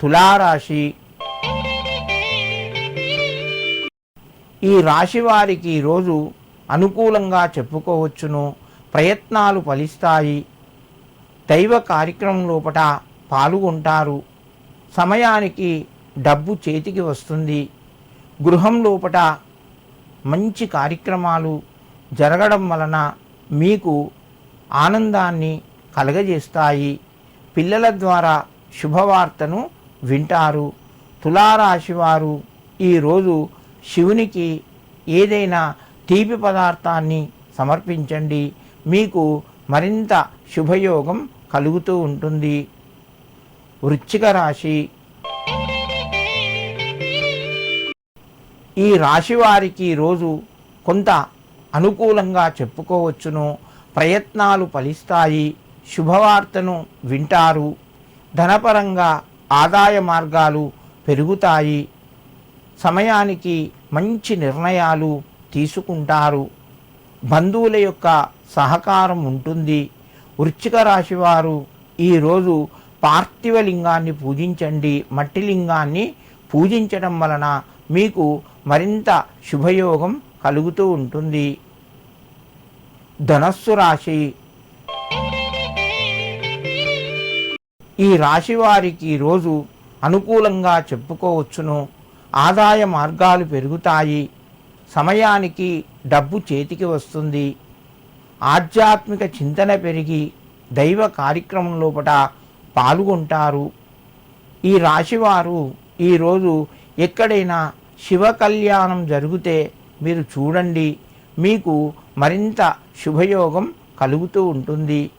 తులారాశి. ఈ రాశి వారికి ఈరోజు అనుకూలంగా చెప్పుకోవచ్చును ప్రయత్నాలు ఫలిస్తాయి. దైవ కార్యక్రమం లోపట పాల్గొంటారు. సమయానికి డబ్బు చేతికి వస్తుంది. గృహం లోపట మంచి కార్యక్రమాలు జరగడం వలన మీకు ఆనందాన్ని కలగజేస్తాయి. పిల్లల ద్వారా శుభవార్తను వింటారు. తులారాశి వారు ఈరోజు శివునికి ఏదైనా తీపి పదార్థాన్ని సమర్పించండి. మీకు మరింత శుభయోగం కలుగుతూ ఉంటుంది. వృశ్చిక రాశి. ఈ రాశి వారికి రోజు కొంత అనుకూలంగా చెప్పుకోవచ్చును. ప్రయత్నాలు ఫలిస్తాయి. శుభవార్తను వింటారు. ధనపరంగా ఆదాయ మార్గాలు పెరుగుతాయి. సమయానికి మంచి నిర్ణయాలు తీసుకుంటారు. బంధువుల యొక్క సహకారం ఉంటుంది. వృచ్చిక రాశి వారు ఈరోజు పార్థివ లింగాన్ని పూజించండి. మట్టి లింగాన్ని పూజించడం వలన మీకు మరింత శుభయోగం కలుగుతూ ఉంటుంది. ధనస్సు రాశి ఈ రాశి వారికి రోజు అనుకూలంగా చెప్పుకోవచ్చును. ఆదాయ మార్గాలు పెరుగుతాయి. సమయానికి డబ్బు చేతికి వస్తుంది. ఆధ్యాత్మిక చింతన పెరిగి దైవ కార్యక్రమం లోపట పాల్గొంటారు. ఈ రాశివారు ఈరోజు ఎక్కడైనా శివ కళ్యాణం జరిగితే మీరు చూడండి. మీకు మరింత శుభయోగం కలుగుతూ ఉంటుంది.